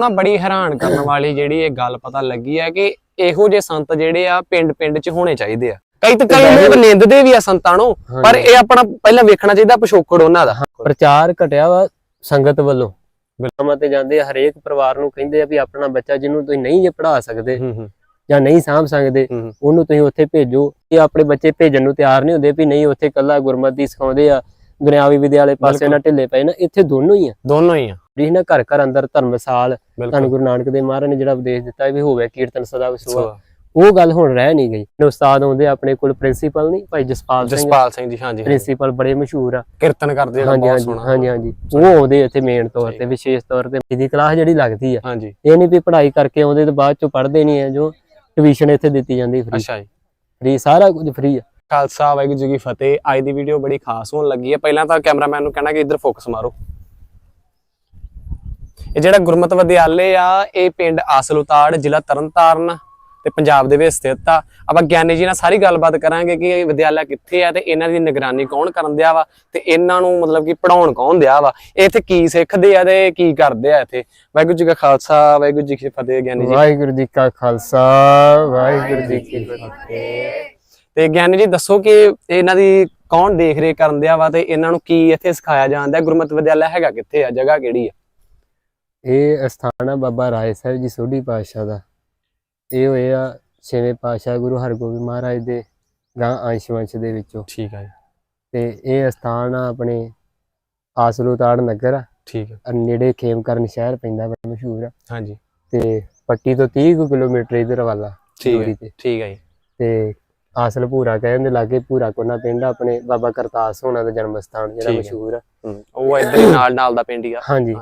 ਨਾ ਬੜੀ ਹੈਰਾਨ ਕਰਨ ਵਾਲੀ ਜਿਹੜੀ ਇਹ ਗੱਲ ਪਤਾ ਲੱਗੀ ਹੈ ਕਿ ਇਹੋ ਜਿਹੇ ਸੰਤ ਜਿਹੜੇ ਆ ਪਿੰਡ ਪਿੰਡ 'ਚ ਹੋਣੇ ਚਾਹੀਦੇ ਆ। ਕਈ ਤਾਂ ਕਈ ਲੋਕ ਨਿੰਦਦੇ ਵੀ ਆ ਸੰਤਾਂ ਨੂੰ ਪਰ ਇਹ ਆਪਣਾ ਪਹਿਲਾਂ ਵੇਖਣਾ ਚਾਹੀਦਾ ਪਿਛੋਕੜ ਉਹਨਾਂ ਦਾ। ਪ੍ਰਚਾਰ ਘਟਿਆ ਵਾ ਸੰਗਤ ਵੱਲੋਂ। ਬਿਲਕੁਲ। ਤੇ ਜਾਂਦੇ ਆ ਹਰੇਕ ਪਰਿਵਾਰ ਨੂੰ ਕਹਿੰਦੇ ਆ ਵੀ ਆਪਣਾ ਬੱਚਾ ਜਿਹਨੂੰ ਤੁਸੀਂ ਨਹੀਂ ਜੇ ਪੜ੍ਹਾ ਸਕਦੇ ਜਾਂ ਨਹੀਂ ਸਾਂਭ ਸਕਦੇ ਉਹਨੂੰ ਤੁਸੀਂ ਉੱਥੇ ਭੇਜੋ। ਇਹ ਆਪਣੇ ਬੱਚੇ ਭੇਜਣ ਨੂੰ ਤਿਆਰ ਨਹੀਂ ਹੁੰਦੇ ਵੀ ਨਹੀਂ ਉੱਥੇ ਕੱਲਾ ਗੁਰਮਤਿ ਸਿਖਾਉਂਦੇ ਆ। ਦੁਨਿਆਵੀ ਵਿਦਿਆ ਵਾਲੇ ਪਾਸੇ। ਨਾ ਢਿੱਲੇ ਪਏ ਨਾ ਇੱਥੇ ਦੋਨੋਂ ਹੀ ਆ। ਦੋਨੋਂ ਹੀ ਆ। ਜੀ ਨਾ ਘਰ ਘਰ ਅੰਦਰ ਧਰਮਸਾਲ ਤੁਹਾਨੂੰ ਗੁਰੂ ਨਾਨਕ ਦੇਵ ਮਹਾਰਾਜ ਨੇ ਜਿਹੜਾ ਉਪਦੇਸ਼ ਦਿੱਤਾ ਵੀ ਹੋਵੇ ਕੀਰਤਨ ਸਦਾ ਵਿਸਵਾ ਸੋ, ਉਹ ਗੱਲ ਹੁਣ ਰਹਿ ਨਹੀਂ ਗਈ। ਨੇ ਉਸਤਾਦ ਆਉਂਦੇ ਆ ਆਪਣੇ ਕੋਲ ਪ੍ਰਿੰਸੀਪਲ ਨਹੀਂ ਭਾਈ ਜਸਪਾਲ ਸਿੰਘ ਜਸਪਾਲ ਸਿੰਘ ਜੀ ਹਾਂਜੀ। ਪ੍ਰਿੰਸੀਪਲ ਬੜੇ ਮਸ਼ਹੂਰ ਆ। ਕੀਰਤਨ ਕਰਦੇ ਜਿਹੜਾ ਹਾਂਜੀ ਬਹੁਤ ਸੋਹਣਾ। ਹਾਂਜੀ ਹਾਂਜੀ। ਉਹ ਆਉਂਦੇ ਇੱਥੇ ਮੇਨ ਤੌਰ ਤੇ ਵਿਸ਼ੇਸ਼ ਤੌਰ ਤੇ। ਇਹਦੀ ਕਲਾਸ ਜਿਹੜੀ ਲੱਗਦੀ ਆ ਹਾਂਜੀ। ਇਹ ਨਹੀਂ ਵੀ ਪੜ੍ਹਾਈ ਕਰਕੇ ਆਉਂਦੇ ਤੇ ਬਾਅਦ ਚੋਂ ਪੜ੍ਹਦੇ ਨਹੀਂ ਆ ਜੋ ਟਿਊਸ਼ਨ ਇੱਥੇ ਦਿੱਤੀ ਜਾਂਦੀ ਫ੍ਰੀ ਅੱਛਾ ਜੀ। ਫ੍ਰੀ ਸਾਰਾ ਕੁਝ ਫ੍ਰੀ ਆ। ਖਾਲਸਾ ਵਾਹਿਗੁਰੂ ਜੀ ਕੀ ਫਤਿਹ। ਅੱਜ ਦੀ ਵੀਡੀਓ ਬੜੀ ਖਾਸ ਹੋਣ ਲੱਗੀ ਹੈ ਪਹਿਲਾਂ ਤਾਂ ਕੈਮਰਾਮੈਨ ਨੂੰ ਕਹਿਣਾ ਕਿ ਇੱਧਰ ਫੋਕਸ ਮਾਰੋ। ਇਹ ਜਿਹੜਾ ਗੁਰਮਤ ਵਿਦਿਆਲੇ ਆ ਇਹ ਪਿੰਡ ਆਸਲੂਤਾੜ ਜ਼ਿਲ੍ਹਾ ਤਰਨਤਾਰਨ ਤੇ ਪੰਜਾਬ ਦੇ ਵਿੱਚ ਸਥਿਤ ਆ। ਆਪਾਂ ਗਿਆਨੀ ਜੀ ਨਾਲ ਸਾਰੀ ਗੱਲਬਾਤ ਕਰਾਂਗੇ ਕਿ ਇਹ ਵਿਦਿਆਲਾ ਕਿੱਥੇ ਆ ਤੇ ਇਹਨਾਂ ਦੀ ਨਿਗਰਾਨੀ ਕੌਣ ਕਰਨ ਦਿਆ ਵਾ ਤੇ ਇਹਨਾਂ ਨੂੰ ਮਤਲਬ ਕਿ ਪੜਾਉਣ ਕੌਣ ਦਿਆ ਵਾ। ਇੱਥੇ ਕੀ ਸਿੱਖਦੇ ਆ ਤੇ ਕੀ ਕਰਦੇ ਆ ਇੱਥੇ? ਵਾਹਿਗੁਰੂ ਜੀ ਕਾ ਖਾਲਸਾ ਵਾਹਿਗੁਰੂ ਜੀ ਕੀ ਫਤਿਹ ਗਿਆਨੀ ਜੀ। ਵਾਹਿਗੁਰੂ ਜੀ ਕਾ ਖਾਲਸਾ ਵਾਹਿਗੁਰੂ ਜੀ ਕੀ ਫਤਿਹ। ਤੇ ਗਿਆਨੀ ਜੀ ਦੱਸੋ ਕਿ ਇਹਨਾਂ ਦੀ ਕੌਣ ਦੇਖ ਰੇਖ ਕਰਨ ਦਿਆ ਵਾ ਤੇ ਇਹਨਾਂ ਨੂੰ ਕੀ ਇੱਥੇ ਸਿਖਾਇਆ ਜਾਂਦਾ? ਗੁਰਮਤਿ ਵਿਦਿਆਲਾ ਹੈਗਾ ਕਿੱਥੇ ਆ? ਜਗ੍ਹਾ ਕਿਹੜੀ ਆ? ਇਹ ਅਸਥਾਨ ਆ ਬਾਬਾ ਰਾਏ ਸਾਹਿਬ ਜੀ ਸੋਢੀ ਪਾਤਸ਼ਾਹ ਦਾ। ਇਹ ਹੋਏ ਆ ਛੇਵੇਂ ਪਾਤਸ਼ਾਹ ਗੁਰੂ ਹਰਗੋਬਿੰਦ ਮਹਾਰਾਜ ਦੇ ਗਾਂ ਅੰਸ਼ ਵੰਸ਼ ਦੇ ਵਿੱਚੋਂ। ਠੀਕ ਆ ਜੀ। ਤੇ ਇਹ ਅਸਥਾਨ ਆ ਆਪਣੇ ਆਸਲੂਤਾੜ ਨਗਰ ਆ। ਠੀਕ ਆ। ਨੇੜੇ ਖੇਮਕਰਨ ਸ਼ਹਿਰ ਪੈਂਦਾ ਬੜਾ ਮਸ਼ਹੂਰ। ਆ ਹਾਂਜੀ। ਤੇ ਪੱਟੀ ਤੋਂ 30 ਕੁ ਕਿਲੋਮੀਟਰ ਇਧਰ ਵਾਲਾ ਠੀਕ ਹੈ ਠੀਕ ਹੈ ਜੀ। ਤੇ ਆਸਲ ਭੂਰਾ ਕਹਿੰਦੇ ਲਾਗੇ ਭੂਰਾ ਕੋਨਾ ਪਿੰਡ ਆਪਣੇ ਬਾਬਾ ਕਰਤਾਸ ਹੋਣਾ ਦਾ ਜਨਮ ਸਥਾਨ ਜਿਹੜਾ। ਮਸ਼ਹੂਰ ਆ। ਉਹ ਇੱਧਰ ਨਾਲ ਨਾਲ ਦਾ ਪਿੰਡ ਹੀ ਆ। ਹਾਂਜੀ।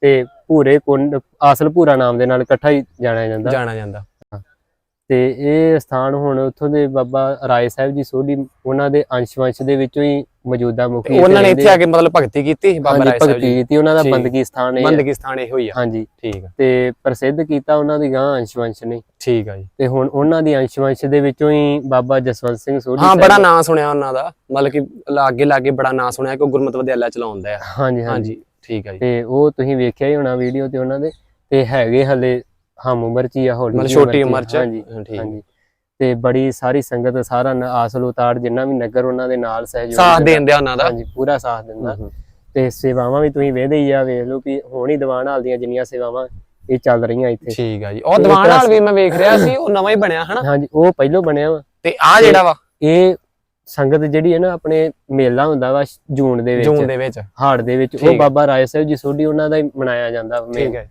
ਤੇ ਭੂਰੇ ਕੁੰਡ ਆਸਲ ਭੂਰਾ ਨਾਮ ਦੇ ਨਾਲ ਇਕੱਠਾ ਹੀ ਜਾਣਿਆ ਜਾਂਦਾ। ਜਾਣਾ ਜਾਂਦਾ। ਤੇ ਇਹ ਸਥਾਨ ਹੁਣ ਉੱਥੋਂ ਦੇ ਬਾਬਾ ਰਾਏ ਸਾਹਿਬ ਜੀ ਸੋਢੀ ਉਹਨਾਂ ਦੇ ਅੰਸ਼ ਵੰਸ਼ ਦੇ ਵਿੱਚੋਂ ਹੀ ਮੌਜੂਦਾ ਮੁਖੀ ਉਹਨਾਂ ਨੇ ਇੱਥੇ ਆ ਕੇ ਮਤਲਬ ਭਗਤੀ ਕੀਤੀ ਬਾਬਾ ਰਾਏ ਸਾਹਿਬ ਭਗਤੀ ਜੀ ਕੀਤੀ ਉਹਨਾਂ ਦਾ। ਬੰਦਗੀ ਸਥਾਨ ਇਹ ਹੈ। ਬੰਦਗੀ ਸਥਾਨ ਇਹੋ ਹੀ ਆ। ਹਾਂਜੀ। ਠੀਕ ਆ। ਤੇ ਪ੍ਰਸਿੱਧ ਕੀਤਾ ਉਹਨਾਂ ਦੀ ਗਾਂ ਅੰਸ਼ ਵੰਸ਼ ਨੇ। ਠੀਕ ਆ ਜੀ। ਤੇ ਹੁਣ ਉਹਨਾਂ ਦੀ ਅੰਸ਼ ਵੰਸ਼ ਦੇ ਵਿੱਚੋਂ ਹੀ ਬਾਬਾ ਜਸਵੰਤ ਸਿੰਘ ਸੋਢੀ ਹਾਂ ਬੜਾ ਨਾਂ ਸੁਣਿਆ ਉਹਨਾਂ ਦਾ। ਮਤਲਬ ਕਿ ਲਾਗੇ ਲਾਗੇ ਬੜਾ ਨਾਂ ਸੁਣਿਆ ਕਿ ਉਹ ਗੁਰਮਤਿ ਵਿਦਿਆਲਾ ਚਲਾਉਂਦਾ ਹਾਂਜੀ ਹਾਂਜੀ। ਹਾਂਜੀ। ਠੀਕ ਜੀ। ਤੇ ਉਹ ਤੁਸੀਂ ਵੇਖਿਆ ਹੀ ਹੋਣਾ ਵੀਡੀਓ ਤੇ ਉਹਨਾਂ ਦੇ ਤੇ ਹੈਗੇ ਹਲੇ ਹਮ ਉਮਰ ਚ ਹੀ ਆ ਹੌਲੀ ਮਤਲਬ ਛੋਟੀ। ਉਮਰ ਚ? ਹਾਂਜੀ ਹਾਂ, ਠੀਕ। ਹਾਂਜੀ। ਤੇ ਬੜੀ ਸਾਰੀ ਸੰਗਤ ਸਾਰਾ ਆਸਲ ਉਤਾੜ ਜਿੰਨਾ ਵੀ ਨਗਰ ਉਹਨਾਂ ਦੇ ਨਾਲ ਸਹਿਯੋਗ ਸਾਥ ਦਿੰਦਾ। ਉਹਨਾਂ ਦਾ? ਹਾਂਜੀ ਪੂਰਾ ਸਾਥ ਦਿੰਦਾ। ਤੇ ਸੇਵਾਵਾਂ ਵੀ ਤੁਸੀਂ ਵੇਖਦੇ ਹੀ ਆ ਵੇਖ ਲਓ ਵੀ ਹੁਣ ਹੀ ਦੀਵਾਨ ਹਾਲ ਦੀਆਂ ਜਿੰਨੀਆਂ ਸੇਵਾਵਾਂ ਇਹ ਚੱਲ ਰਹੀਆਂ ਇੱਥੇ। ਠੀਕ ਆ ਜੀ। ਉਹ ਦੀਵਾਨ ਹਾਲ ਵੀ ਮੈਂ ਵੇਖ ਰਿਹਾ ਸੀ ਉਹ ਨਵਾਂ ਹੀ ਬਣਿਆ ਹਨਾ? ਹਾਂਜੀ ਉਹ ਪਹਿਲੋਂ ਬਣਿਆ ਵਾ। ਤੇ ਆ ਜਿਹੜਾ ਵਾ? ਇਹ ਸੰਗਤ ਜਿਹੜੀ ਹੈ ਨਾ ਆਪਣੇ ਮੇਲਾ ਹੁੰਦਾ ਵਾ ਜੂਨ ਦੇ ਜੂਨ ਵਿੱਚ ਦੇ ਵਿੱਚ। ਹਾੜ ਦੇ ਵਿੱਚ ਉਹ। ਬਾਬਾ ਰਾਏ ਸਾਹਿਬ ਜੀ ਸੋਢੀ ਉਹਨਾਂ ਦਾ ਹੀ ਮਨਾਇਆ ਜਾਂਦਾ ਠੀਕ ਹੈ।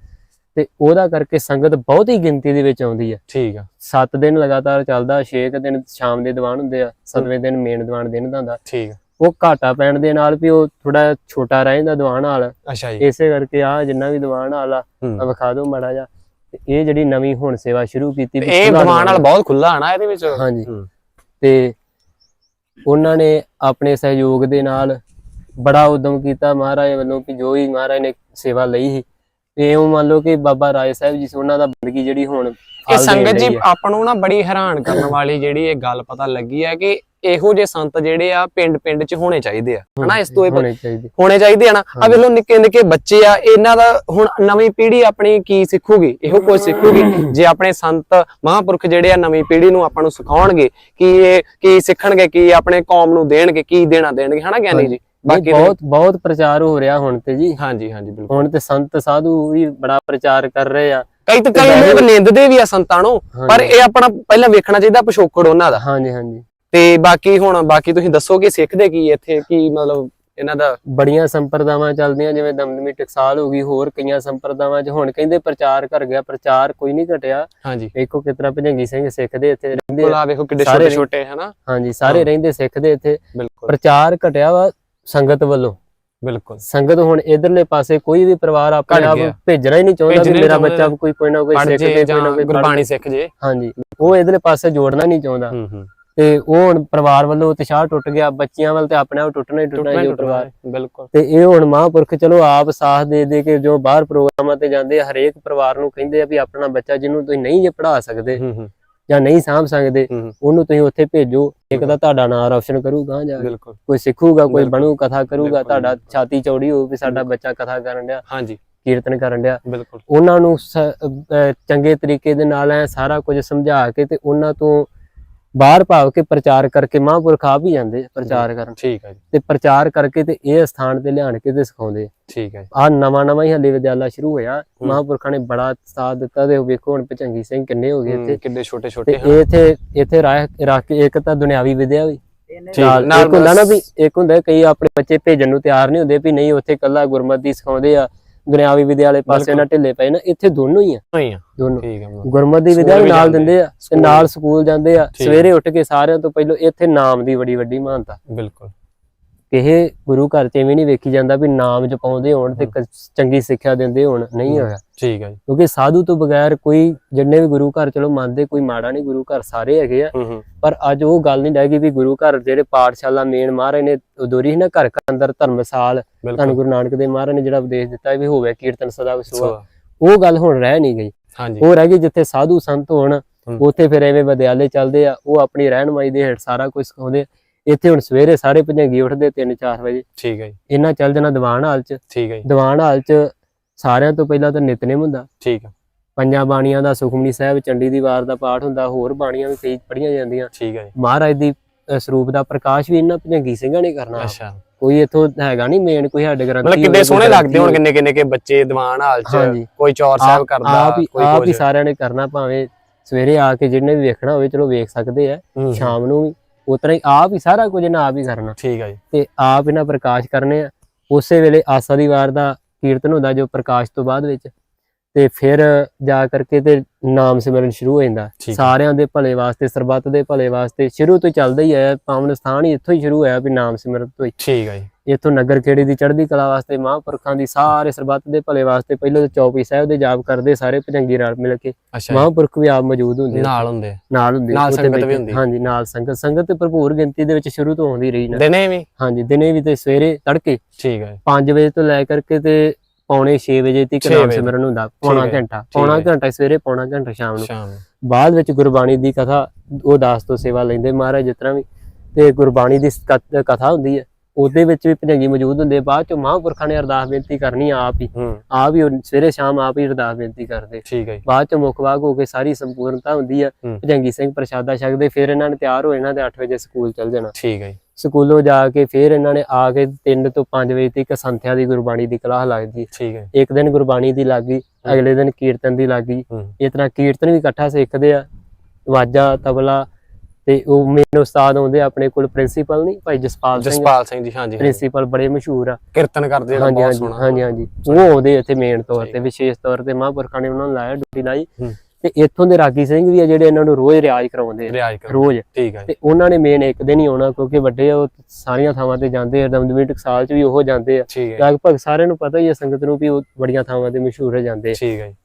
ਤੇ ਉਹਦਾ ਕਰਕੇ ਸੰਗਤ ਬਹੁਤ ਹੀ ਗਿਣਤੀ ਦੇ ਵਿੱਚ ਆਉਂਦੀ ਹੈ। ਠੀਕ ਆ। 7 ਦਿਨ ਲਗਾਤਾਰ ਚੱਲਦਾ 6 ਦਿਨ ਸ਼ਾਮ ਦੇ ਦੀਵਾਨ ਹੁੰਦੇ ਆ 7ਵੇਂ ਦਿਨ ਮੇਨ ਦੀਵਾਨ ਦਿਨ ਦਾ ਹੁੰਦਾ। ਠੀਕ ਉਹ ਘਾਟਾ ਪੈਣ ਦੇ ਨਾਲ ਵੀ ਉਹ ਥੋੜਾ ਛੋਟਾ ਰਹਿ ਜਾਂਦਾ ਦੀਵਾਨ ਹਾਲ। ਅੱਛਾ ਜੀ। ਇਸੇ ਕਰਕੇ ਆ ਜਿੰਨਾ ਵੀ ਦੀਵਾਨ ਹਾਲ ਆ ਵਿਖਾ ਦਿਓ ਮਾੜਾ ਤੇ ਇਹ ਜਿਹੜੀ ਨਵੀਂ ਹੁਣ ਸੇਵਾ ਸ਼ੁਰੂ ਕੀਤੀ ਇਹ ਦੀਵਾਨ ਨਾਲ ਬਹੁਤ ਖੁੱਲਾ ਆਣਾ ਇਹਦੇ ਵਿੱਚ? ਹਾਂਜੀ। ਤੇ ਉਹਨਾਂ ਨੇ ਆਪਣੇ ਸਹਿਯੋਗ ਦੇ ਨਾਲ ਬੜਾ ਉਦਮ ਕੀਤਾ ਮਹਾਰਾਜ ਵੱਲੋਂ ਕਿ ਜੋ ਹੀ ਮਹਾਰਾਜ ਨੇ ਸੇਵਾ ਲਈ ਸੀ ਤੇ ਉਹ ਮੰਨ ਲਓ ਕਿ ਬਾਬਾ ਰਾਏ ਸਾਹਿਬ ਜੀ ਉਹਨਾਂ ਦਾ ਬੰਦਗੀ ਜਿਹੜੀ ਹੁਣ ਇਹ ਸੰਗਤ ਜੀ। ਆਪਾਂ ਨੂੰ ਨਾ ਬੜੀ ਹੈਰਾਨ ਕਰਨ ਵਾਲੀ ਜਿਹੜੀ ਇਹ ਗੱਲ ਪਤਾ ਲੱਗੀ ਹੈ ਕਿ ਇਹੋ ਜਿਹੇ ਸੰਤ ਜਿਹੜੇ ਆ ਪਿੰਡ ਪਿੰਡ 'ਚ ਹੋਣੇ ਚਾਹੀਦੇ ਆ ਹਨਾ ਇਸ ਤੋਂ ਇਹ ਹੋਣੇ ਚਾਹੀਦੇ। ਆ ਨਾ। ਆ ਵੇਖ ਲਓ ਨਿੱਕੇ ਨਿੱਕੇ ਬੱਚੇ ਆ ਇਹਨਾਂ ਦਾ ਹੁਣ ਨਵੀਂ ਪੀੜ੍ਹੀ ਆਪਣੀ ਕੀ ਸਿੱਖੂਗੀ? ਇਹੋ ਕੁਝ ਸਿੱਖੂਗੀ। ਜੇ ਆਪਣੇ ਸੰਤ ਮਹਾਂਪੁਰਖ ਜਿਹੜੇ ਆ ਨਵੀਂ ਪੀੜ੍ਹੀ ਨੂੰ ਆਪਾਂ ਨੂੰ ਸਿਖਾਉਣਗੇ ਕਿ ਇਹ ਕੀ ਸਿੱਖਣਗੇ ਕੀ ਆਪਣੇ ਕੌਮ ਨੂੰ ਦੇਣਗੇ ਕੀ ਦੇਣਾ ਦੇਣਗੇ ਹਨਾ ਗਿਆਨੀ ਜੀ? ਬਾਕੀ ਬਹੁਤ ਬਹੁਤ ਪ੍ਰਚਾਰ ਹੋ ਰਿਹਾ ਹੁਣ ਤੇ ਜੀ। ਹਾਂਜੀ ਹਾਂਜੀ ਬਿਲਕੁਲ। ਹੁਣ ਤੇ ਸੰਤ ਸਾਧੂ ਵੀ ਬੜਾ ਪ੍ਰਚਾਰ ਕਰ ਰਹੇ ਆ। ਕਈ ਤਾਂ ਕਈ ਲੋਕ ਨਿੰਦਦੇ ਵੀ ਆ ਸੰਤਾਂ ਨੂੰ ਪਰ ਇਹ ਆਪਣਾ ਪਹਿਲਾਂ ਵੇਖਣਾ ਚਾਹੀਦਾ ਪਿਛੋਕੜ ਉਹਨਾਂ ਦਾ। ਹਾਂਜੀ ਹਾਂਜੀ। ਤੇ ਬਾਕੀ ਹੁਣ ਬਾਕੀ ਤੁਸੀਂ ਦੱਸੋ ਕਿ ਸਿੱਖਦੇ ਕੀ ਇੱਥੇ ਕੀ ਮਤਲਬ ਇਹਨਾਂ ਦਾ? ਬੜੀਆਂ ਸੰਪਰਦਾਵਾਂ ਚੱਲਦੀਆਂ ਜਿਵੇਂ ਦਮਦਮੀ ਟਕਸਾਲ ਹੋ ਗਈ ਹੋਰ ਕਈਆਂ ਸੰਪਰਦਾਵਾਂ 'ਚ ਹੁਣ ਕਹਿੰਦੇ ਪ੍ਰਚਾਰ ਕਰ ਗਿਆ ਪ੍ਰਚਾਰ ਕੋਈ ਨਹੀਂ ਘਟਿਆ। ਹਾਂਜੀ। ਵੇਖੋ ਕਿਤਨਾ ਭਜੰਗੀ ਸਿੰਘ ਸਿੱਖਦੇ ਇੱਥੇ ਰਹਿੰਦੇ ਆ। ਕੋਲਾ ਵੇਖੋ ਕਿੱਡੇ ਛੋਟੇ ਛੋਟੇ ਹਨਾ? ਹਾਂਜੀ ਸਾਰੇ। ਰਹਿੰਦੇ ਸਿੱਖਦੇ ਇੱਥੇ। ਬਿਲਕੁਲ। ਪ੍ਰਚਾਰ ਘਟਿਆ ਵਾ ਸੰਗਤ ਵੱਲੋਂ। ਬਿਲਕੁਲ। ਸੰਗਤ ਹੁਣ ਇਧਰਲੇ ਪਾਸੇ ਕੋਈ ਵੀ ਪਰਿਵਾਰ ਆਪਣੇ ਆਪ। ਭੇਜਣਾ ਹੀ ਨਹੀਂ ਚਾਹੁੰਦਾ ਹੀ ਮੇਰਾ ਬੱਚਾ ਕੋਈ ਕੋਈ ਨਾ ਕੋਈ ਸਿੱਖ ਜਾਂ ਕੋਈ ਨਾ ਕੋਈ ਗੁਰਬਾਣੀ ਸਿੱਖ ਜੇ। ਹਾਂਜੀ ਉਹ ਇਧਰਲੇ ਪਾਸੇ ਜੋੜਨਾ ਨਹੀਂ ਚਾਹੁੰਦਾ। ਹੂੰ ਹੂੰ। ਤੇ ਉਹ ਹੁਣ ਪਰਿਵਾਰ ਵੱਲੋਂ ਉਤਸ਼ਾਹ ਟੁੱਟ ਗਿਆ ਬੱਚਿਆਂ ਵੱਲ ਤੇ ਆਪਣੇ ਆਪ ਟੁੱਟਣਾ ਹੀ ਟੁੱਟਣਾ ਜੋ ਪਰਿਵਾਰ। ਬਿਲਕੁਲ। ਤੇ ਇਹ ਹੁਣ ਮਹਾਂਪੁਰਖ ਚਲੋ ਆਪ ਸਾਥ ਦੇ ਦੇ ਕੇ ਜੋ ਬਾਹਰ ਪ੍ਰੋਗਰਾਮਾਂ ਤੇ ਜਾਂਦੇ ਹਰੇਕ ਪਰਿਵਾਰ ਨੂੰ ਕਹਿੰਦੇ ਆ ਵੀ ਆਪਣਾ ਬੱਚਾ ਜਿਹਨੂੰ ਤੁਸੀਂ ਨਹੀਂ ਜੇ ਪੜ੍ਹਾ ਸਕਦੇ ਹੂੰ ਹੂੰ। ਜਾਂ ਨਹੀਂ ਸਾਂਭ ਸਕਦੇ ਹੂੰ ਉਹਨੂੰ ਤੁਸੀਂ ਉੱਥੇ ਭੇਜੋ। ਇੱਕ ਤਾਂ ਤੁਹਾਡਾ ਨਾਮ ਰੌਸ਼ਨ ਕਰੂਗਾ ਜਾ ਕੋਈ ਸਿੱਖੂਗਾ ਕੋਈ। ਬਣੂ ਕਥਾ ਕਰੂਗਾ ਤੁਹਾਡਾ। ਛਾਤੀ ਚੌੜੀ ਹੋਊ ਵੀ ਸਾਡਾ ਬੱਚਾ ਕਥਾ ਕਰਨ ਡਿਆ ਹਾਂਜੀ। ਕੀਰਤਨ ਕਰਨ ਡਿਆ। ਬਿਲਕੁਲ। ਉਹਨਾਂ ਨੂੰ ਚੰਗੇ ਤਰੀਕੇ ਦੇ ਨਾਲ ਐ ਸਾਰਾ ਕੁਝ ਸਮਝਾ ਕੇ ਤੇ ਉਹਨਾਂ ਤੋਂ ਬਾਹਰ ਭਾਵ ਕੇ ਪ੍ਰਚਾਰ ਕਰਕੇ ਮਹਾਂਪੁਰਖ ਆਪ ਹੀ ਜਾਂਦੇ ਆ ਪ੍ਰਚਾਰ ਕਰਨ। ਠੀਕ ਹੈ ਜੀ। ਤੇ ਪ੍ਰਚਾਰ ਕਰਕੇ ਤੇ ਇਹ ਸਥਾਨ ਤੇ ਲਿਆਣ ਕੇ ਤੇ ਸਿਖਾਉਂਦੇ ਠੀਕ ਹੈ ਆ ਨਵਾਂ ਨਵਾਂ ਹੀ ਹਲੇ ਵਿਦਿਆਲਾ ਸ਼ੁਰੂ ਹੋਇਆ। ਮਹਾਂਪੁਰਖਾਂ ਨੇ ਬੜਾ ਸਾਥ ਦਿੱਤਾ ਤੇ ਵੇਖੋ ਹੁਣ ਭਚੰਗੀ ਸਿੰਘ ਕਿੰਨੇ ਹੋ ਗਏ ਇੱਥੇ। ਕਿੱਡੇ ਛੋਟੇ ਛੋਟੇ ਇਹ ਇੱਥੇ ਇੱਥੇ ਰੱਖ ਕੇ ਇੱਕ ਤਾਂ ਦੁਨਿਆਵੀ ਵਿਦਿਆ ਵੀ। ਠੀਕ ਨਾਲ ਨਾਲ ਇੱਕ ਹੁੰਦਾ ਨਾ ਵੀ ਇੱਕ ਹੁੰਦਾ ਕਈ ਆਪਣੇ ਬੱਚੇ ਭੇਜਣ ਨੂੰ ਤਿਆਰ ਨਹੀਂ ਹੁੰਦੇ ਵੀ ਨਹੀਂ ਉੱਥੇ ਕੱਲਾ ਗੁਰਮਤਿ ਸਿਖਾਉਂਦੇ ਆ। ਦੁਨਿਆਵੀ ਵਿਦਿਆ ਵਾਲੇ ਪਾਸੇ ਨਾ ਢਿੱਲੇ ਪਏ ਨਾ ਇੱਥੇ ਦੋਨੋਂ ਹੀ ਆ। ਆ। ਦੋਨੋਂ। ਠੀਕ ਮਤਲਬ। ਗੁਰਮਤਿ ਵਿਦਿਆ ਸਕੂਲ ਵੀ ਨਾਲ ਦਿੰਦੇ ਆ ਤੇ ਨਾਲ ਸਕੂਲ ਜਾਂਦੇ ਆ। ਸਵੇਰੇ ਉੱਠ ਕੇ ਸਾਰਿਆਂ ਤੋਂ ਪਹਿਲਾਂ ਇੱਥੇ ਨਾਮ ਦੀ ਬੜੀ ਵੱਡੀ ਮਹਾਨਤਾ। ਬਿਲਕੁਲ। ਇਹ ਗੁਰੂ ਘਰ ਚ ਐਵੇਂ ਨਹੀਂ ਵੇਖੀ ਜਾਂਦਾ ਵੀ ਨਾਮ ਜਪਾਉਂਦੇ ਹੋਣ ਤੇ ਚੰਗੀ ਸਿੱਖਿਆ ਦਿੰਦੇ ਹੋਣ ਨਹੀਂ ਹੋਇਆ। ਠੀਕ ਹੈ ਜੀ। ਕਿਉਂਕਿ ਸਾਧੂ ਤੋਂ ਬਗੈਰ ਕੋਈ ਜਿੰਨੇ ਵੀ ਗੁਰੂ ਘਰ ਚਲੋ ਮੰਨਦੇ ਕੋਈ ਮਾੜਾ ਨਹੀਂ ਗੁਰੂ ਘਰ ਸਾਰੇ ਹੈਗੇ ਆ। ਪਰ ਅੱਜ ਉਹ ਗੱਲ ਨਹੀਂ ਰਹਿ ਗਈ ਵੀ ਗੁਰੂ ਘਰ ਜਿਹੜੇ ਪਾਠਸ਼ਾਲਾ ਮੇਨ ਮਹਾਰਾਜ ਨੇ ਉਦੋਰੀ ਸੀ ਨਾ ਘਰ ਘਰ ਅੰਦਰ ਧਰਮਸਾਲ ਬਿਲਕੁਲ। ਗੁਰੂ ਨਾਨਕ ਦੇਵ ਮਹਾਰਾਜ ਨੇ ਜਿਹੜਾ ਉਪਦੇਸ਼ ਦਿੱਤਾ ਵੀ ਹੋਵੇ ਕੀਰਤਨ ਸਦਾ ਵਿਸਵਾ ਸੋ, ਉਹ ਗੱਲ ਹੁਣ ਰਹਿ ਨਹੀਂ ਗਈ। ਉਹ ਰਹਿ ਗਈ ਜਿੱਥੇ ਸਾਧੂ ਸੰਤ ਹੋਣ। ਉੱਥੇ ਫਿਰ ਐਵੇਂ ਵਿਦਿਆਲੇ ਚੱਲਦੇ ਆ ਉਹ ਆਪਣੀ ਰਹਿਨਮਾਈ ਦੇ ਹੇਠ ਸਾਰਾ ਕੁਝ ਸਿਖਾਉਂਦੇ ਆ। ਇੱਥੇ ਹੁਣ ਸਵੇਰੇ ਸਾਰੇ ਭਜੰਗੀ ਉੱਠਦੇ? 3-4 ਵਜੇ। ਠੀਕ ਹੈ ਜੀ। ਇਹਨਾਂ ਚੱਲ ਜਾਣਾ ਦੀਵਾਨ ਹਾਲ ਚ। ਠੀਕ ਹੈ ਜੀ। ਦੀਵਾਨ ਹਾਲ ਚ ਸਾਰਿਆਂ ਤੋਂ ਪਹਿਲਾਂ ਤਾਂ ਨਿਤਨੇਮ ਹੁੰਦਾ। ਠੀਕ ਹੈ ਪੰਜਾਂ ਬਾਣੀਆਂ ਦਾ ਸੁਖਮਨੀ ਸਾਹਿਬ ਚੰਡੀ ਦੀ ਵਾਰ ਦਾ ਪਾਠ ਹੁੰਦਾ ਹੋਰ ਬਾਣੀਆਂ ਵੀ ਕਈ ਪੜੀਆਂ ਜਾਂਦੀਆਂ। ਠੀਕ ਹੈ ਜੀ। ਮਹਾਰਾਜ ਦੀ ਸਰੂਪ ਦਾ ਪ੍ਰਕਾਸ਼ ਵੀ ਇਹਨਾਂ ਭਜੰਗੀ ਸਿੰਘਾਂ ਨੇ ਕਰਨਾ। ਅੱਛਾ। ਕੋਈ ਇੱਥੋਂ ਹੈਗਾ ਨਹੀਂ ਮੇਨ ਕੋਈ ਸਾਡੇ ਗ੍ਰੰਥੀ ਮਤਲਬ ਹੋਵੇ, ਸੋਹਣੇ ਲੱਗਦੇ ਹੁਣ ਕਿੰਨੇ ਕਿੰਨੇ ਕੇ ਬੱਚੇ ਦੀਵਾਨ ਹਾਲ ਚ। ਕੋਈ ਚੌਰ ਸਾਹਿਬ ਕਰਦਾ ਆਪ ਹੀ ਕੋਈ ਆਪ ਹੀ ਸਾਰਿਆਂ ਨੇ ਕਰਨਾ ਭਾਵੇਂ ਸਵੇਰੇ ਆ ਕੇ ਜਿਹਨੇ ਵੀ ਵੇਖਣਾ ਹੋਵੇ ਚਲੋ ਵੇਖ ਸਕਦੇ ਆ। ਸ਼ਾਮ ਨੂੰ ਵੀ। ਉਤਰਾ ਹੀ ਆਪ ਹੀ ਸਾਰਾ ਕੁਝ ਇਹਨਾਂ ਆਪ ਹੀ ਕਰਨਾ। ਠੀਕ ਹੈ ਜੀ। ਤੇ ਆਪ ਇਹਨਾਂ ਪ੍ਰਕਾਸ਼ ਕਰਨੇ ਆ। ਉਸੇ ਵੇਲੇ ਆਸਾ ਦੀ ਵਾਰ ਦਾ ਕੀਰਤਨ ਹੁੰਦਾ ਜੋ ਪ੍ਰਕਾਸ਼ ਤੋਂ ਬਾਅਦ ਵਿੱਚ ਤੇ ਫਿਰ ਜਾ ਕਰਕੇ ਤੇ ਨਾਮ ਸਿਮਰਨ ਸ਼ੁਰੂ ਹੋ ਜਾਂਦਾ। ਸਾਰਿਆਂ ਦੇ ਭਲੇ ਵਾਸਤੇ ਸਰਬੱਤ ਦੇ ਭਲੇ ਵਾਸਤੇ ਸ਼ੁਰੂ ਤੋਂ ਚੱਲਦਾ ਹੀ ਆਇਆ ਪਾਵਨ ਸਥਾਨ ਹੀ ਇੱਥੋਂ ਹੀ ਸ਼ੁਰੂ ਹੋਇਆ ਵੀ ਨਾਮ ਸਿਮਰਨ ਤੋਂ ਹੀ। ਠੀਕ ਹੈ ਜੀ। ਇੱਥੋਂ ਨਗਰ ਖੇੜੀ ਦੀ ਚੜ੍ਹਦੀ ਕਲਾ ਵਾਸਤੇ ਮਹਾਂਪੁਰਖਾਂ ਦੀ ਸਾਰੇ ਸਰਬੱਤ ਦੇ ਭਲੇ ਵਾਸਤੇ ਪਹਿਲਾਂ ਤਾਂ ਚੌਪੀ ਸਾਹਿਬ ਦੇ ਜਾਪ ਕਰਦੇ ਸਾਰੇ ਭਜੰਗੀ ਰਲ ਮਿਲ ਕੇ। ਮਹਾਂਪੁਰਖ ਵੀ ਆਪ ਮੌਜੂਦ ਹੁੰਦੇ ਨਾਲ ਹੁੰਦੇ। ਨਾਲ ਹੁੰਦੇ ਨਾਲ ਸੰਗਤ ਵੀ ਹੁੰਦੀ। ਹਾਂਜੀ ਨਾਲ ਸੰਗਤ। ਸੰਗਤ ਤੇ ਭਰਪੂਰ ਗਿਣਤੀ ਦੇ ਵਿੱਚ ਸ਼ੁਰੂ ਤੋਂ ਆਉਂਦੀ ਰਹੀ ਨਾ। ਦਿਨੇ ਵੀ। ਹਾਂਜੀ ਦਿਨੇ ਵੀ ਤੇ ਸਵੇਰੇ ਤੜਕੇ ਠੀਕ ਹੈ 5 ਵਜੇ ਤੋਂ ਲੈ ਕਰਕੇ ਤੇ ਪੌਣੇ 6 ਵਜੇ ਤੱਕ ਨਾਮ ਸਿਮਰਨ ਹੁੰਦਾ ਪੌਣਾ ਘੰਟਾ। ਪੌਣਾ। ਘੰਟਾ ਸਵੇਰੇ ਪੌਣਾ ਘੰਟਾ ਸ਼ਾਮ ਨੂੰ। ਬਾਅਦ ਵਿੱਚ ਗੁਰਬਾਣੀ ਦੀ ਕਥਾ ਉਹ ਦਾਸ ਤੋਂ ਸੇਵਾ ਲੈਂਦੇ ਮਹਾਰਾਜ ਤਰ੍ਹਾਂ ਵੀ। ਤੇ ਗੁਰਬਾਣੀ ਦੀ ਕਥ- ਹੁੰਦੀ ਹੈ। ਉਹਦੇ ਵਿੱਚ ਵੀ ਭਜੰਗੀ ਮੌਜੂਦ ਹੁੰਦੇ ਬਾਅਦ ਚ ਮਹਾਂਪੁਰਖਾਂ ਨੇ ਅਰਦਾਸ ਬੇਨਤੀ ਕਰਨੀ ਆਪ ਹੀ। ਆਪ ਹੀ ਸਵੇਰੇ ਸ਼ਾਮ ਆਪ ਹੀ ਅਰਦਾਸ ਬੇਨਤੀ ਕਰਦੇ। ਠੀਕ ਹੈ ਬਾਅਦ ਚ ਮੁਖਵਾਕ ਹੋ ਕੇ ਸਾਰੀ ਸੰਪੂਰਨਤਾ ਹੁੰਦੀ ਹੈ। ਭਜੰਗੀ ਸਿੰਘ ਪ੍ਰਸ਼ਾਦਾ ਛਕਦੇ ਫਿਰ ਇਹਨਾਂ ਨੇ ਤਿਆਰ ਹੋ ਜਾਣਾ ਤੇ 8 ਵਜੇ ਸਕੂਲ ਚੱਲ ਜਾਣਾ। ਠੀਕ ਹੈ ਸਕੂਲੋਂ ਜਾ ਕੇ ਫਿਰ ਇਹਨਾਂ ਨੇ ਆ ਕੇ 3 ਤੋਂ 5 ਵਜੇ ਤੱਕ ਸੰਥਿਆ ਦੀ ਗੁਰਬਾਣੀ ਦੀ ਕਲਾਸ ਲੱਗਦੀ ਠੀਕ ਹੈ। ਇੱਕ ਦਿਨ ਗੁਰਬਾਣੀ ਦੀ ਲੱਗੀ ਅਗਲੇ ਦਿਨ ਕੀਰਤਨ ਦੀ ਲੱਗੀ ਇਸ ਤਰ੍ਹਾਂ ਕੀਰਤਨ ਵੀ ਇਕੱਠਾ ਸਿੱਖਦੇ ਆ ਵਾਜਾ ਤਬਲਾ ਤੇ ਉਹ ਮੇਨ ਉਸਤਾਦ ਆਉਂਦੇ ਆ ਆਪਣੇ ਕੋਲ ਪ੍ਰਿੰਸੀਪਲ ਨਹੀਂ ਭਾਈ ਜਸਪਾਲ ਸਿੰਘ ਜਸਪਾਲ ਸਿੰਘ ਜੀ ਹਾਂਜੀ। ਪ੍ਰਿੰਸੀਪਲ ਬੜੇ ਮਸ਼ਹੂਰ ਆ। ਕੀਰਤਨ ਕਰਦੇ ਹਾਂਜੀ ਬਹੁਤ ਸੋਹਣਾ। ਹਾਂਜੀ ਹਾਂਜੀ। ਉਹ ਆਉਂਦੇ ਇੱਥੇ ਮੇਨ ਤੌਰ ਤੇ ਵਿਸ਼ੇਸ਼ ਤੌਰ ਤੇ ਮਹਾਂਪੁਰਖਾਂ ਨੇ ਉਹਨਾਂ ਨੂੰ ਲਾਇਆ ਡਿਊਟੀ ਲਾਈ। ਤੇ ਇੱਥੋਂ ਦੇ ਰਾਗੀ ਸਿੰਘ ਵੀ ਆ ਜਿਹੜੇ ਇਹਨਾਂ ਨੂੰ ਰੋਜ਼ ਰਿਆਜ਼ ਕਰਾਉਂਦੇ ਆ। ਰਿਆਜ਼ ਕਰੋ ਰੋਜ਼। ਠੀਕ ਹੈ ਜੀ। ਤੇ ਉਹਨਾਂ ਨੇ ਮੇਨ ਇੱਕ ਦਿਨ ਹੀ ਆਉਣਾ ਕਿਉਂਕਿ ਵੱਡੇ ਆ ਉਹ ਸਾਰੀਆਂ ਥਾਵਾਂ ਤੇ ਜਾਂਦੇ ਆ। ਦਮਦਮੀ ਟਕਸਾਲ ਚ ਵੀ ਉਹ ਜਾਂਦੇ ਆ। ਠੀਕ ਹੈ ਲਗਭਗ ਸਾਰਿਆਂ ਨੂੰ ਪਤਾ ਹੀ ਹੈ ਸੰਗਤ ਨੂੰ ਵੀ ਉਹ ਬੜੀਆਂ ਥਾਵਾਂ ਤੇ ਮਸ਼ਹੂਰ ਹੋ ਜਾਂਦੇ ਆ। ਠੀਕ ਹੈ ਜੀ।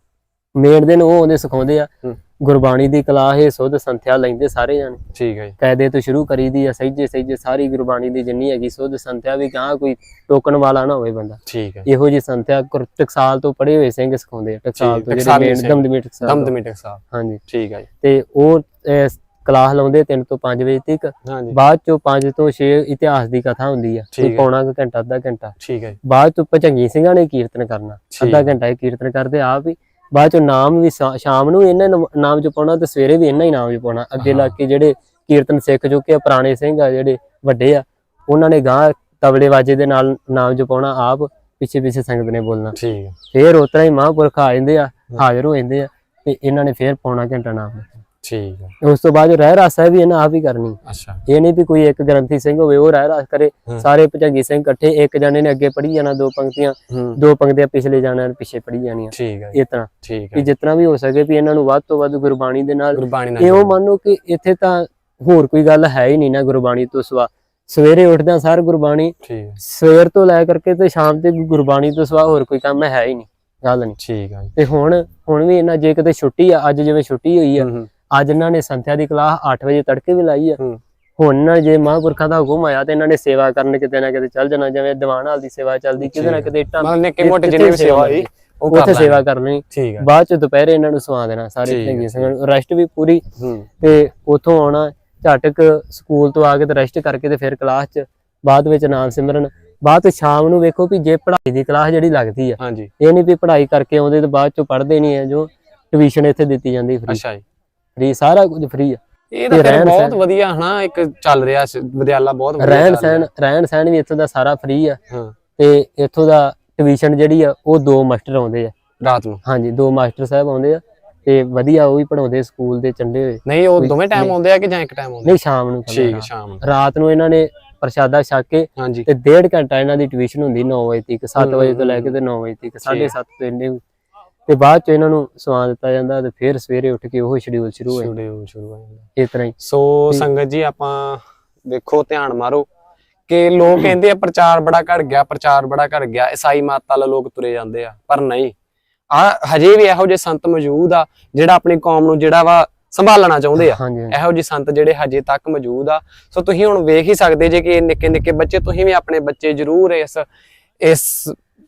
ਮੇਨ ਦਿਨ ਉਹ ਆਉਂਦੇ ਸਿਖਾਉਂਦੇ ਆ। ਹੂੰ। ਗੁਰਬਾਣੀ ਦੀ ਕਲਾ ਇਹ ਸੁੱਧ ਸੰਥਿਆ ਲੈਂਦੇ ਸਾਰੇ ਜਾਣੇ। ਠੀਕ ਹੈ ਜੀ। ਕਾਇਦੇ ਤੋਂ ਸ਼ੁਰੂ ਕਰੀਦੀ ਆ ਸਹਿਜੇ ਸਹਿਜੇ ਸਾਰੀ ਗੁਰਬਾਣੀ ਦੀ ਜਿੰਨੀ ਹੈਗੀ ਸੁੱਧ ਸੰਥਿਆ ਵੀ ਕਹਾਂ ਕੋਈ ਟੋਕਣ ਵਾਲਾ ਨਾ ਹੋਵੇ ਬੰਦਾ। ਠੀਕ ਹੈ। ਇਹੋ ਜੀ ਸੰਥਿਆ ਟਕਸਾਲ ਤੋਂ ਪੜ੍ਹੇ ਹੋਏ ਸਿੰਘ ਸਿਖਾਉਂਦੇ ਆ ਟਕਸਾਲ ਤੋਂ ਜਿਹੜੇ ਟਕਸਾਲੀ ਮੇਨ। ਦਮਦਮੀ ਟਕਸਾਲ। ਦਮਦਮੀ ਟਕ ਸਾਹਿਬ ਹਾਂਜੀ। ਠੀਕ ਹੈ ਜੀ। ਤੇ ਉਹ ਕਲਾਸ ਲਾਉਂਦੇ 3 ਤੋਂ 5 ਵਜੇ ਤੱਕ। ਬਾਅਦ ਚੋਂ 5 ਤੋਂ 6 ਇਤਿਹਾਸ ਦੀ ਕਥਾ ਹੁੰਦੀ ਆ। ਕੋਈ ਹੈ। ਪੌਣਾ ਘੰਟਾ ਅੱਧਾ ਘੰਟਾ। ਠੀਕ ਹੈ ਬਾਅਦ ਚੋਂ ਭਜੰਗੀ ਸਿੰਘਾਂ ਨੇ ਕੀਰਤਨ ਕਰਨਾ। ਅੱਧਾ ਹੈ। ਘੰਟਾ ਇਹ ਕੀਰਤਨ ਕਰਦੇ ਆਪ ਹੀ। ਬਾਅਦ ਚੋਂ ਨਾਮ ਵੀ ਸ਼ਾ- ਸ਼ਾਮ ਨੂੰ ਇਹਨਾਂ ਨਾਮ ਜਪਾਉਣਾ ਤੇ ਸਵੇਰੇ ਵੀ ਇਹਨਾਂ ਹੀ ਨਾਮ ਜਪਾਉਣਾ ਅੱਗੇ ਹਾਂ। ਲੱਗ ਕੇ ਜਿਹੜੇ ਕੀਰਤਨ ਸਿੱਖ ਚੁੱਕੇ ਆ ਪੁਰਾਣੇ ਸਿੰਘ ਆ ਜਿਹੜੇ ਵੱਡੇ ਆ ਉਹਨਾਂ ਨੇ ਗਾਂ ਤਬਲੇ ਵਾਜੇ ਦੇ ਨਾਲ ਨਾਮ ਜਪਾਉਣਾ ਆਪ ਪਿੱਛੇ ਪਿੱਛੇ ਸੰਗਤ ਨੇ ਬੋਲਣਾ ਠੀਕ ਹੈ ਫੇਰ ਉਤਰਾ ਹੀ ਮਹਾਂਪੁਰਖ ਆ ਜਾਂਦੇ ਆ ਹਾਜ਼ਰ ਹੋ ਜਾਂਦੇ ਆ ਤੇ ਇਹਨਾਂ ਨੇ ਫੇਰ ਪੌਣਾ ਘੰਟਾ ਨਾਮ। ਠੀਕ ਹੈ ਉਸ ਤੋਂ ਬਾਅਦ ਜੋ ਰਹਿ ਰਾਸ ਹੈ ਵੀ ਇਹਨਾਂ ਆਪ ਹੀ ਕਰਨੀ। ਅੱਛਾ। ਇਹ ਨਹੀਂ ਵੀ ਕੋਈ ਇੱਕ ਗ੍ਰੰਥੀ ਸਿੰਘ ਹੋਵੇ ਉਹ ਰਹਿ ਰਾਸ ਕਰੇ। ਸਾਰੇ ਭਜੰਗੀ ਸਿੰਘ ਇਕੱਠੇ ਇੱਕ ਜਣੇ ਨੇ ਅੱਗੇ ਪੜ੍ਹੀ ਜਾਣਾ ਦੋ ਪੰਕਤੀਆਂ। ਦੋ ਪੰਕਤੀਆਂ ਪਿਛਲੇ ਜਾਣੇ ਨੇ ਪਿੱਛੇ ਪੜ੍ਹੀ ਜਾਣੀਆਂ। ਠੀਕ ਹੈ ਇਸ ਤਰ੍ਹਾਂ। ਠੀਕ ਕਿ ਹੈ ਜਿਤਨਾ ਵੀ ਹੋ ਸਕੇ ਵੀ ਇਹਨਾਂ ਨੂੰ ਵੱਧ ਤੋਂ ਵੱਧ ਗੁਰਬਾਣੀ ਦੇ ਨਾਲ। ਇਹ ਉਹ। ਮੰਨੋ ਕਿ ਇੱਥੇ ਤਾਂ ਹੋਰ ਕੋਈ ਗੱਲ ਹੈ ਹੀ ਨਹੀਂ ਨਾ ਗੁਰਬਾਣੀ ਤੋਂ ਸਿਵਾ। ਸਵੇਰੇ ਉੱਠਦਿਆਂ ਸਾਰ ਗੁਰਬਾਣੀ ਸਵੇਰ ਤੋਂ ਲੈ ਕਰਕੇ ਤੇ ਸ਼ਾਮ ਤੱਕ ਗੁਰਬਾਣੀ ਤੋਂ ਸਿਵਾ ਹੋਰ ਕੋਈ ਕੰਮ ਹੈ ਹੀ ਨਹੀਂ। ਗੱਲ ਨਹੀਂ। ਠੀਕ ਹੈ ਜੀ। ਤੇ ਹੁਣ ਹੁਣ ਵੀ ਇਹਨਾਂ ਜੇ ਕਿਤੇ ਛੁੱਟੀ ਆ ਅੱਜ ਜਿਵੇਂ ਛੁੱਟੀ ਹੋਈ ਆ ਅੱਜ ਇਹਨਾਂ ਨੇ ਸੰਥਿਆ ਦੀ ਕਲਾਸ 8 ਵਜੇ ਤੜਕੇ ਵੀ ਲਾਈ ਆ। ਹੁਣ ਨਾ ਜੇ ਮਹਾਂਪੁਰਖਾਂ ਦਾ ਹੁਕਮ ਆਇਆ ਤੇ ਇਹਨਾਂ ਨੇ ਸੇਵਾ ਕਰਨ ਕਿਤੇ ਨਾ ਕਿਤੇ ਚੱਲ ਜਾਣਾ ਜਿਵੇਂ ਦੀਵਾਨ ਹਾਲ ਦੀ ਸੇਵਾ ਚੱਲਦੀ ਕਿਤੇ ਨਾ। ਕਿਤੇ ਇੱਟਾਂ ਮਤਲਬ ਨਿੱਕੇ ਮੋਟੇ ਜਿੰਨੇ ਵੀ ਸੇਵਾ ਹੋਈ ਉੱਥੇ ਸੇਵਾ। ਕਰਨੀ। ਬਾਅਦ ਚ ਦੁਪਹਿਰੇ ਇਹਨਾਂ ਨੂੰ ਸਵਾ ਦੇਣਾ ਸਾਰੇ ਚੰਗੀ ਸੰਗਤ ਰੈਸਟ ਵੀ ਪੂਰੀ। ਤੇ ਉਥੋਂ ਆਉਣਾ ਝਟਕ ਸਕੂਲ ਤੋਂ ਆ ਕੇ ਤੇ ਰੈਸਟ ਕਰਕੇ ਤੇ ਫਿਰ ਕਲਾਸ ਚ ਬਾਅਦ ਵਿੱਚ ਨਾਮ ਸਿਮਰਨ। ਬਾਅਦ ਚ ਸ਼ਾਮ ਨੂੰ ਵੇਖੋ ਵੀ ਜੇ ਪੜ੍ਹਾਈ ਦੀ ਕਲਾਸ ਜਿਹੜੀ ਲੱਗਦੀ ਆ ਇਹ ਨਹੀਂ ਵੀ ਪੜ੍ਹਾਈ ਕਰਕੇ ਆਉਂਦੇ ਤੇ ਬਾਅਦ ਚੋਂ ਪੜ੍ਹਦੇ ਨਹੀਂ ਆ ਜੋ ਟਿਊਸ਼ਨ ਇੱਥੇ ਦਿੱਤੀ ਜਾਂਦੀ ਫ੍ਰੀ ਅੱਛਾ ਜੀ। ਫ੍ਰੀ ਸਾਰਾ ਕੁਝ ਫ੍ਰੀ ਆ। ਇਹ ਤਾਂ ਫਿਰ ਬਹੁਤ। ਵਧੀਆ ਹਨਾ ਇੱਕ ਚੱਲ ਰਿਹਾ ਵਿਦਿਆਲਾ ਬਹੁਤ ਵਧੀਆ ਰਹਿਣ ਸਹਿਣ ਰਿਹਾ। ਰਹਿਣ ਸਹਿਣ ਵੀ ਇੱਥੋਂ ਦਾ ਸਾਰਾ ਫ੍ਰੀ ਆ। ਤੇ ਇੱਥੋਂ ਦਾ ਟਿਊਸ਼ਨ ਜਿਹੜੀ ਆ ਉਹ ਦੋ ਮਾਸਟਰ ਆਉਂਦੇ ਆ। ਰਾਤ ਨੂੰ? ਹਾਂਜੀ ਦੋ ਮਾਸਟਰ ਸਾਹਿਬ ਆਉਂਦੇ ਆ ਤੇ ਵਧੀਆ ਉਹ ਵੀ ਪੜਾਉਂਦੇ ਸਕੂਲ ਦੇ ਚੰਡੇ ਹੋਏ। ਨਹੀਂ ਉਹ ਦੋਵੇਂ ਟਾਈਮ ਆਉਂਦੇ ਆ ਕਿ ਜਾਂ ਇੱਕ ਟਾਈਮ ਆਉਂਦੇ ਨਹੀਂ ਸ਼ਾਮ ਨੂੰ ਠੀਕ। ਸ਼ਾਮ ਨੂੰ। ਰਾਤ ਨੂੰ ਇਹਨਾਂ ਨੇ ਪ੍ਰਸ਼ਾਦਾ ਛਕ ਕੇ ਤੇ ਡੇਢ ਘੰਟਾ ਇਹਨਾਂ ਦੀ ਟਿਊਸ਼ਨ ਹੁੰਦੀ 9 ਵਜੇ ਤੱਕ 7 ਹਮ, ਵਜੇ ਤੋਂ ਲੈ ਕੇ ਤੇ 9 ਵਜੇ ਤੱਕ 7:30 ਤੋਂ ਇੰਨੇ ਤੇ ਬਾਅਦ ਚ ਇਹਨਾਂ ਨੂੰ ਸਵਾ ਦਿੱਤਾ ਜਾਂਦਾ ਤੇ ਫਿਰ ਸਵੇਰੇ ਉੱਠ ਕੇ ਉਹ ਸ਼ਡਿਊਲ ਸ਼ੁਰੂ ਹੋਏ ਸ਼ੁਰੂ ਸ਼ੁਰੂ ਹੋ ਜਾਂਦਾ। ਇਸ ਤਰ੍ਹਾਂ ਹੀ। ਸੋ ਸੰਗਤ ਜੀ ਆਪਾਂ ਦੇਖੋ ਧਿਆਨ ਮਾਰੋ ਕਿ ਲੋਕ ਕਹਿੰਦੇ ਆ ਪ੍ਰਚਾਰ ਬੜਾ ਘਟ ਗਿਆ ਪ੍ਰਚਾਰ ਬੜਾ ਘਟ ਗਿਆ ਈਸਾਈ ਮਤ ਵਾਲੇ ਲੋਕ ਤੁਰੇ ਜਾਂਦੇ ਆ ਪਰ ਨਹੀਂ। ਆ ਹਜੇ ਵੀ ਇਹੋ ਜਿਹੇ ਸੰਤ ਮੌਜੂਦ ਆ ਜਿਹੜਾ ਆਪਣੀ ਕੌਮ ਨੂੰ ਜਿਹੜਾ ਵਾ ਸੰਭਾਲਣਾ ਚਾਹੁੰਦੇ ਆ। ਇਹੋ ਜਿਹੇ ਸੰਤ ਜਿਹੜੇ ਹਜੇ ਤੱਕ ਮੌਜੂਦ ਆ। ਸੋ ਤੁਸੀਂ ਹੁਣ ਵੇਖ ਹੀ ਸਕਦੇ ਜੇ ਕਿ ਨਿੱਕੇ ਨਿੱਕੇ ਬੱਚੇ ਤੁਸੀਂ ਵੀ ਆਪਣੇ ਬੱਚੇ ਜ਼ਰੂਰ ਇਸ ਇਸ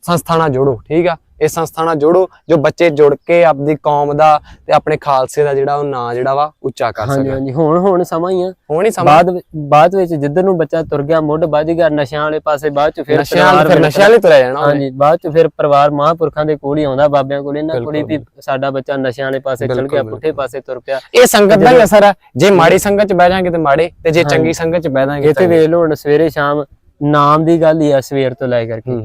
ਸੰਸਥਾ ਨਾਲ ਜੋੜੋ ਠੀਕ ਆ? ਇਸ ਸੰਸਥਾ ਨਾਲ ਜੋੜੋ ਜੋ ਬੱਚੇ ਜੁੜ ਕੇ ਆਪਦੀ ਕੌਮ ਦਾ ਤੇ ਆਪਣੇ ਖਾਲਸੇ ਦਾ ਜਿਹੜਾ ਉਹ ਨਾਂ ਜਿਹੜਾ ਵਾ ਉੱਚਾ ਕਰ ਸਕਣ। ਹਾਂਜੀ ਹੁਣ ਹੁਣ ਸਮਾਂ ਹੀ ਆ। ਹੁਣ ਹੀ ਸਮਾਂ। ਬਾਅਦ ਬਾਅਦ ਵਿੱਚ ਜਿੱਧਰ ਨੂੰ ਬੱਚਾ ਤੁਰ ਗਿਆ ਮੁੱਢ ਵੱਜ ਗਿਆ ਨਸ਼ਿਆਂ ਵਾਲੇ ਪਾਸੇ ਬਾਅਦ ਚ ਫਿਰ ਨਸ਼ਿਆਂ ਵਾਲ ਪਰਿਵਾਰ ਫਿਰ ਨਸ਼ਿਆਂ ਵਾਲੇ ਤੁਰਿਆ ਜਾਣਾ। ਹਾਂਜੀ ਬਾਅਦ ਚ ਫਿਰ ਪਰਿਵਾਰ ਮਹਾਂਪੁਰਖਾਂ ਦੇ ਕੋਲ ਹੀ ਆਉਂਦਾ ਬਾਬਿਆਂ ਕੋਲ। ਇਹਨਾਂ ਕੋਲ ਹੀ ਵੀ। ਸਾਡਾ ਬੱਚਾ ਨਸ਼ਿਆਂ ਵਾਲੇ ਪਾਸੇ ਚਲ ਗਿਆ ਪੁੱਠੇ। ਪਾਸੇ ਤੁਰ ਪਿਆ। ਇਹ ਸੰਗਤ ਦਾ ਹੀ ਅਸਰ ਆ। ਜੇ ਮਾੜੀ ਸੰਗਤ ਚ ਬਹਿ ਜਾਾਂਗੇ ਤੇ ਮਾੜੇ ਤੇ ਜੇ ਚੰਗੀ ਸੰਗਤ ਚ ਬਹਿ ਜਾਾਂਗੇ ਇੱਥੇ ਵੇਖ ਲਓ ਹੁਣ ਸਵੇਰੇ ਸ਼ਾਮ ਨਾਮ ਦੀ ਗੱਲ ਹੀ ਆ ਸਵੇਰ ਤੋਂ ਲੈ ਕਰਕੇ।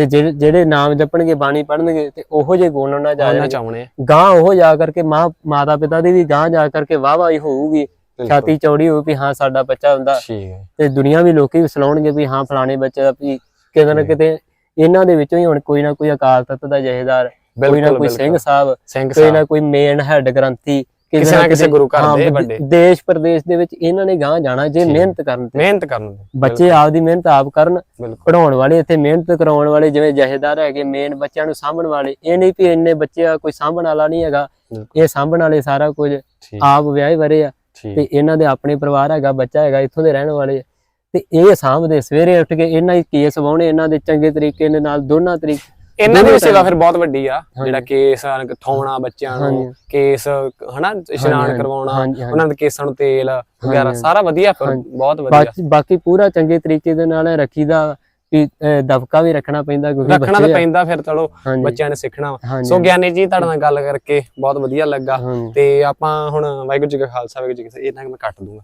ਤੇ ਜਿਹੜੇ ਨਾਮ ਜਪਣਗੇ ਬਾਣੀ ਪੜਨਗੇ ਤੇ ਉਹੋ ਜਿਹੇ ਗੁਣ ਉਹਨਾਂ ਜਾ ਜਾਣਗੇ। ਚਾਉਣੇ ਗਾਂ ਉਹ ਜਾ ਕਰਕੇ ਮਾਂ ਮਾਤਾ ਪਿਤਾ ਦੀ ਵੀ ਗਾਂ ਜਾ ਕਰਕੇ ਵਾਹ ਵਾਹੀ ਹੋਊਗੀ ਛਾਤੀ ਚੌੜੀ ਹੋਊ ਵੀ ਹਾਂ ਸਾਡਾ ਬੱਚਾ ਹੁੰਦਾ। ਹੈ। ਤੇ ਦੁਨੀਆ ਵੀ ਲੋਕੀ ਵੀ ਸਲਾਉਣਗੇ ਵੀ ਹਾਂ ਫਲਾਣੇ ਬੱਚੇ ਦਾ ਵੀ ਕਿਤੇ ਨਾ ਕਿਤੇ ਇਹਨਾਂ ਦੇ ਵਿੱਚੋਂ ਹੀ ਹੁਣ ਕੋਈ ਨਾ ਕੋਈ ਅਕਾਲ ਤਖਤ ਦਾ ਜਹੇਦਾਰ ਕੋਈ ਨਾ ਕੋਈ ਸਿੰਘ ਸਾਹਿਬ ਸਿੰਘ ਕੋਈ ਨਾ ਕੋਈ ਮੇਨ ਹੈੱਡ ਗ੍ਰੰਥੀ ਕਿਸੇ ਨਾ ਕਿਸੇ ਗੁਰੂ ਘਰ ਦੇ ਵੱਡੇ। ਦੇਸ਼ ਪ੍ਰਦੇਸ਼ ਦੇ ਵਿੱਚ ਇਹਨਾਂ ਨੇ ਗਾਂ ਜਾਣਾ ਜੇ ਮਿਹਨਤ ਕਰਨ ਤੇ। ਮਿਹਨਤ ਕਰਨ ਦੇ ਬੱਚੇ ਆਪਦੀ ਮਿਹਨਤ ਆਪ ਕਰਨ ਪੜਾਉਣ ਵਾਲੇ ਇੱਥੇ ਮਿਹਨਤ ਕਰਾਉਣ ਵਾਲੇ ਜਿਵੇਂ ਜਹੇਦਾਰ ਹੈਗੇ ਮੇਨ ਬੱਚਿਆਂ ਨੂੰ ਸਾਂਭਣ ਵਾਲੇ ਇਹ ਨਹੀਂ ਵੀ ਇੰਨੇ ਬੱਚੇ ਆ ਕੋਈ ਸਾਂਭਣ ਵਾਲਾ ਨਹੀਂ ਹੈਗਾ। ਇਹ ਸਾਂਭਣ ਵਾਲੇ ਸਾਰਾ ਕੁਝ ਆਪ ਵਿਆਹੇ ਵਰੇ ਆ ਤੇ ਇਹਨਾਂ ਦੇ ਆਪਣੇ ਪਰਿਵਾਰ ਹੈਗਾ ਬੱਚਾ ਹੈਗਾ ਇੱਥੋਂ ਦੇ ਰਹਿਣ ਵਾਲੇ। ਤੇ ਇਹ ਸਾਂਭਦੇ ਸਵੇਰੇ ਉੱਠ ਕੇ ਇਹਨਾਂ ਹੀ ਕੇਸ ਵਾਉਣੇ ਇਹਨਾਂ ਦੇ ਚੰਗੇ ਤਰੀਕੇ ਦੇ ਨਾਲ ਦੋਨਾਂ ਤਰੀਕੇ ਇਹਨਾਂ ਦੀ ਸੇਵਾ ਫਿਰ ਬਹੁਤ ਵੱਡੀ ਆ। ਜਿਹੜਾ ਕੇਸ ਆ, ਥਾਉਣਾ ਬੱਚਿਆਂ ਨੂੰ। ਕੇਸ ਹਨਾ ਇਸ਼ਨਾਨ ਕਰਵਾਉਣਾ। ਉਹਨਾਂ ਦੇ ਕੇਸਾਂ ਨੂੰ ਤੇਲ ਵਗੈਰਾ। ਸਾਰਾ ਵਧੀਆ ਫਿਰ ਹਾਂਜੀ। ਬਹੁਤ ਵਧੀਆ ਬਾਕੀ ਪੂਰਾ ਚੰਗੇ ਤਰੀਕੇ ਦੇ ਨਾਲ ਰੱਖੀਦਾ ਵੀ ਦਬਕਾ ਵੀ ਰੱਖਣਾ ਪੈਂਦਾ ਕਿਉਂਕਿ ਰੱਖਣਾ ਤਾਂ। ਪੈਂਦਾ ਫਿਰ ਚਲੋ ਬੱਚਿਆਂ ਨੇ ਸਿੱਖਣਾ ਸੋ ਗਿਆਨੀ ਜੀ ਤੁਹਾਡੇ ਨਾਲ ਗੱਲ ਕਰਕੇ ਬਹੁਤ ਵਧੀਆ ਲੱਗਾ ਤੇ ਆਪਾਂ ਹੁਣ ਵਾਹਿਗੁਰੂ ਜੀ ਕਾ ਖਾਲਸਾ ਵਾਹਿਗੁਰੂ ਜੀ ਕੀ ਫਤਿਹ ਇਹਨਾਂ ਨੂੰ ਮੈਂ ਕੱਟ ਦੂੰਗਾ